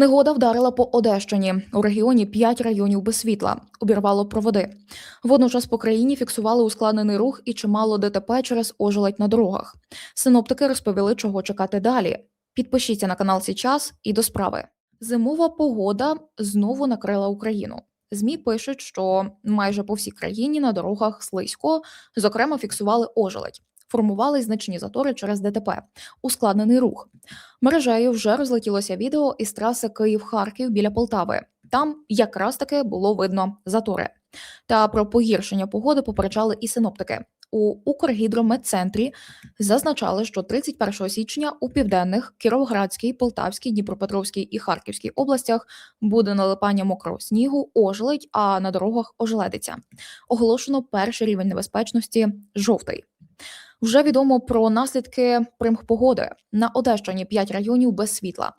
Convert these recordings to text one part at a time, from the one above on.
Негода вдарила по Одещині. У регіоні 5 районів без світла. Обірвало проводи. Водночас по країні фіксували ускладнений рух і чимало ДТП через ожеледь на дорогах. Синоптики розповіли, чого чекати далі. Підпишіться на канал Січас і до справи. Зимова погода знову накрила Україну. ЗМІ пишуть, що майже по всій країні на дорогах слизько, зокрема, фіксували ожеледь. Формували значні затори через ДТП, ускладнений рух. Мережею вже розлетілося відео із траси Київ-Харків біля Полтави. Там якраз таки було видно затори. Та про погіршення погоди попереджали і синоптики. У Укргідрометцентрі зазначали, що 31 січня у південних Кіровоградській, Полтавській, Дніпропетровській і Харківській областях буде налипання мокрого снігу, ожеледь, а на дорогах ожеледиться. Оголошено перший рівень небезпечності жовтий. Вже відомо про наслідки примхпогоди. На Одещині 5 районів без світла.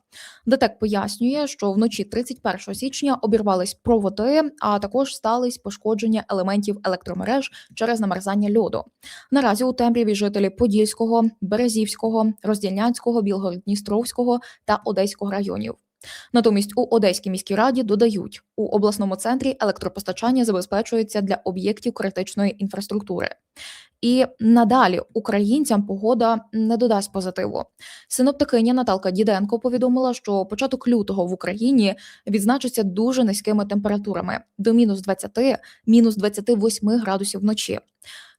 ДТЕК пояснює, що вночі 31 січня обірвались проводи, а також стались пошкодження елементів електромереж через намерзання льоду. Наразі у темряві жителі Подільського, Березівського, Роздільнянського, Білгород-Дністровського та Одеського районів. Натомість у Одеській міській раді додають, у обласному центрі електропостачання забезпечується для об'єктів критичної інфраструктури. І надалі українцям погода не додасть позитиву. Синоптикиня Наталка Діденко повідомила, що початок лютого в Україні відзначиться дуже низькими температурами до мінус 20, мінус 28 градусів вночі.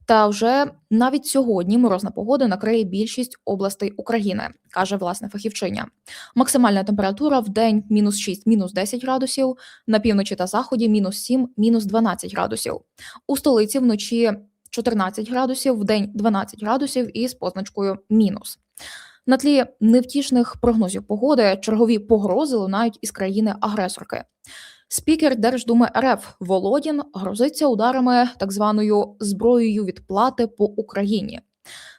Та вже навіть сьогодні морозна погода накриє більшість областей України, каже власне фахівчиня. Максимальна температура в день мінус 6, мінус 10 градусів, на півночі та заході мінус 7, мінус 12 градусів. У столиці вночі 14 градусів, в день 12 градусів із позначкою мінус. На тлі невтішних прогнозів погоди чергові погрози лунають із країни-агресорки. Спікер Держдуми РФ Володін грозиться ударами так званою зброєю відплати по Україні.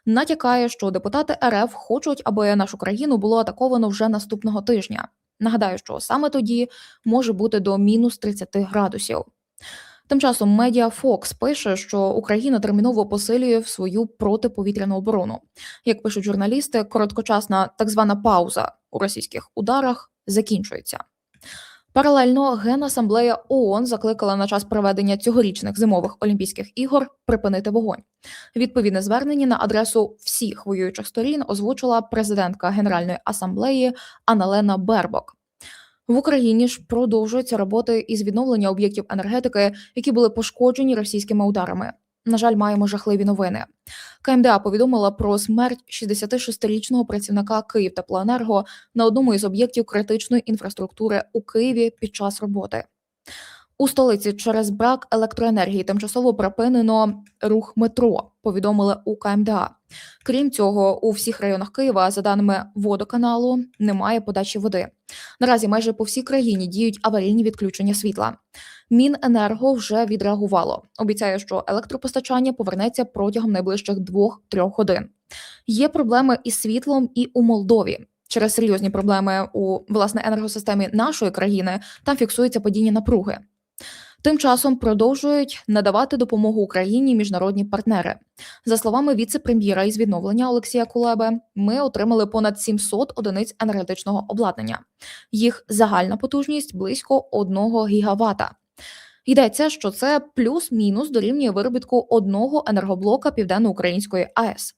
Натякає, що депутати РФ хочуть, аби нашу країну було атаковано вже наступного тижня. Нагадаю, що саме тоді може бути до мінус 30 градусів. Тим часом медіа Fox пише, що Україна терміново посилює в свою протиповітряну оборону. Як пишуть журналісти, короткочасна так звана пауза у російських ударах закінчується. Паралельно Генасамблея ООН закликала на час проведення цьогорічних зимових Олімпійських ігор припинити вогонь. Відповідне звернення на адресу всіх воюючих сторін озвучила президентка Генеральної асамблеї Аналена Бербок. В Україні ж продовжуються роботи із відновлення об'єктів енергетики, які були пошкоджені російськими ударами. На жаль, маємо жахливі новини. КМДА повідомила про смерть 66-річного працівника Київтеплоенерго на одному із об'єктів критичної інфраструктури у Києві під час роботи. У столиці через брак електроенергії тимчасово припинено рух метро. Повідомили у КМДА. Крім цього, у всіх районах Києва, за даними водоканалу, немає подачі води. Наразі майже по всій країні діють аварійні відключення світла. Міненерго вже відреагувало. Обіцяє, що електропостачання повернеться протягом найближчих 2-3 годин. Є проблеми із світлом і у Молдові. Через серйозні проблеми у власне енергосистемі нашої країни там фіксується падіння напруги. Тим часом продовжують надавати допомогу Україні міжнародні партнери. За словами віце-прем'єра із відновлення Олексія Кулеби, ми отримали понад 700 одиниць енергетичного обладнання. Їх загальна потужність близько 1 гігавата. Йдеться, що це плюс-мінус дорівнює виробітку одного енергоблока південноукраїнської АЕС.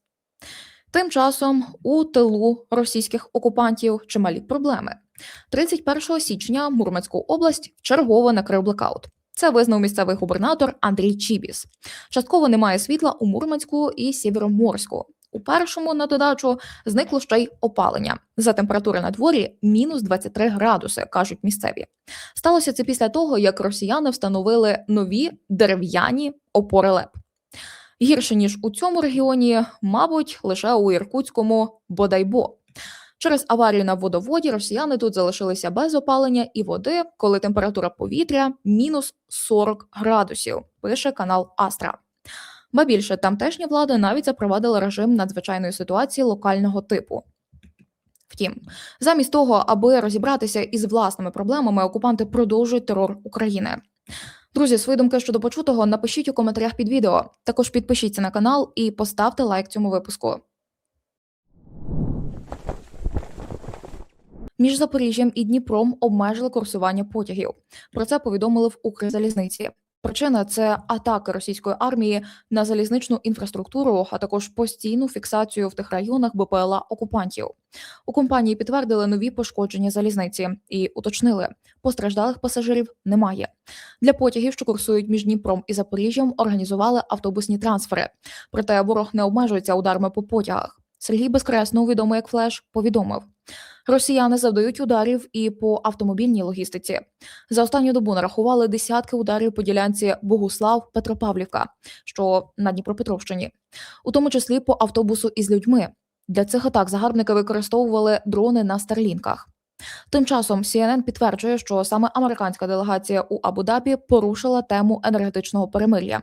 Тим часом у тилу російських окупантів чималі проблеми. 31 січня Мурманську область чергово накрив блекаут. Це визнав місцевий губернатор Андрій Чібіс. Частково немає світла у Мурманську і Сєвєроморську. У першому на додачу зникло ще й опалення. За температури на дворі мінус 23 градуси, кажуть місцеві. Сталося це після того, як росіяни встановили нові дерев'яні опори ЛЕП. Гірше ніж у цьому регіоні, мабуть, лише у Іркутському бодайбо. Через аварію на водоводі росіяни тут залишилися без опалення і води, коли температура повітря мінус 40 градусів. Пише канал Астра. Ба більше тамтешня влада навіть запровадила режим надзвичайної ситуації локального типу. Втім, замість того, аби розібратися із власними проблемами, окупанти продовжують терор України. Друзі, свої думки щодо почутого напишіть у коментарях під відео. Також підпишіться на канал і поставте лайк цьому випуску. Між Запоріжжям і Дніпром обмежили курсування потягів. Про це повідомили в Укрзалізниці. Причина це атаки російської армії на залізничну інфраструктуру, а також постійну фіксацію в тих районах БПЛА окупантів. У компанії підтвердили нові пошкодження залізниці і уточнили, постраждалих пасажирів немає. Для потягів, що курсують між Дніпром і Запоріжжям, організували автобусні трансфери. Проте ворог не обмежується ударами по потягах. Сергій Безкресно, відомий як Флеш, повідомив. Росіяни завдають ударів і по автомобільній логістиці. За останню добу нарахували десятки ударів по ділянці Богуслав Петропавлівка, що на Дніпропетровщині, у тому числі по автобусу із людьми. Для цих атак загарбники використовували дрони на старлінках. Тим часом CNN підтверджує, що саме американська делегація у Абу-Дабі порушила тему енергетичного перемир'я.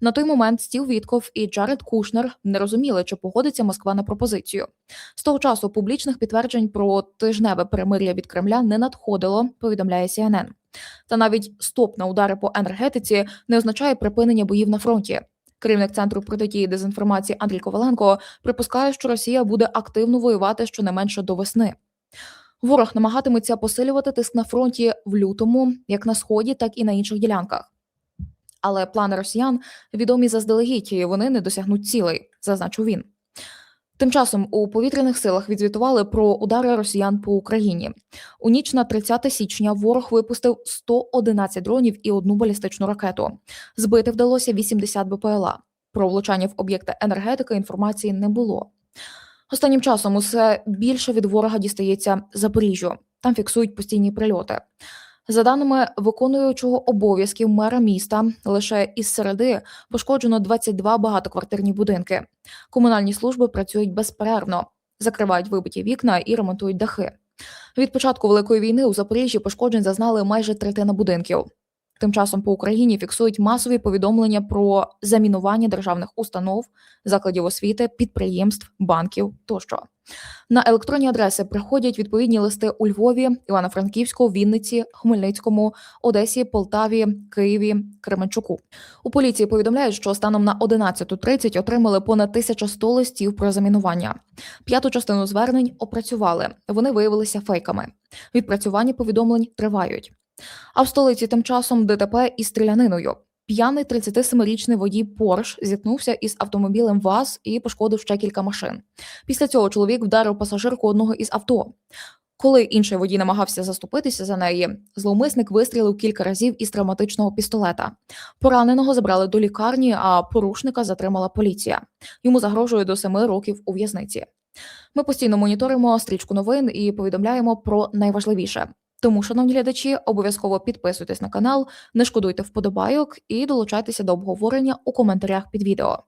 На той момент Стів Вітков і Джаред Кушнер не розуміли, чи погодиться Москва на пропозицію. З того часу публічних підтверджень про тижневе перемир'я від Кремля не надходило, повідомляє CNN. Та навіть стоп на удари по енергетиці не означає припинення боїв на фронті. Керівник центру протидії дезінформації Андрій Коваленко припускає, що Росія буде активно воювати щонайменше до весни. Ворог намагатиметься посилювати тиск на фронті в лютому, як на сході, так і на інших ділянках. Але плани росіян відомі заздалегідь, і вони не досягнуть цілей, зазначив він. Тим часом у повітряних силах відзвітували про удари росіян по Україні. У ніч на 30 січня ворог випустив 111 дронів і одну балістичну ракету. Збити вдалося 80 БПЛА. Про влучання в об'єкти енергетики інформації не було. Останнім часом усе більше від ворога дістається Запоріжжю. Там фіксують постійні прильоти. За даними виконуючого обов'язків мера міста, лише із середи пошкоджено 22 багатоквартирні будинки. Комунальні служби працюють безперервно, закривають вибиті вікна і ремонтують дахи. Від початку великої війни у Запоріжжі пошкоджень зазнали майже третина будинків. Тим часом по Україні фіксують масові повідомлення про замінування державних установ, закладів освіти, підприємств, банків тощо. На електронні адреси приходять відповідні листи у Львові, Івано-Франківську, Вінниці, Хмельницькому, Одесі, Полтаві, Києві, Кременчуку. У поліції повідомляють, що станом на 11.30 отримали понад 1100 листів про замінування. П'яту частину звернень опрацювали. Вони виявилися фейками. Відпрацювання повідомлень тривають. А в столиці тим часом ДТП із стріляниною. П'яний 37-річний водій Порш зіткнувся із автомобілем ВАЗ і пошкодив ще кілька машин. Після цього чоловік вдарив пасажирку одного із авто. Коли інший водій намагався заступитися за неї, зловмисник вистрілив кілька разів із травматичного пістолета. Пораненого забрали до лікарні, а порушника затримала поліція. Йому загрожує до семи років у в'язниці. Ми постійно моніторимо стрічку новин і повідомляємо про найважливіше. Тому, шановні глядачі, обов'язково підписуйтесь на канал, не шкодуйте вподобайок і долучайтеся до обговорення у коментарях під відео.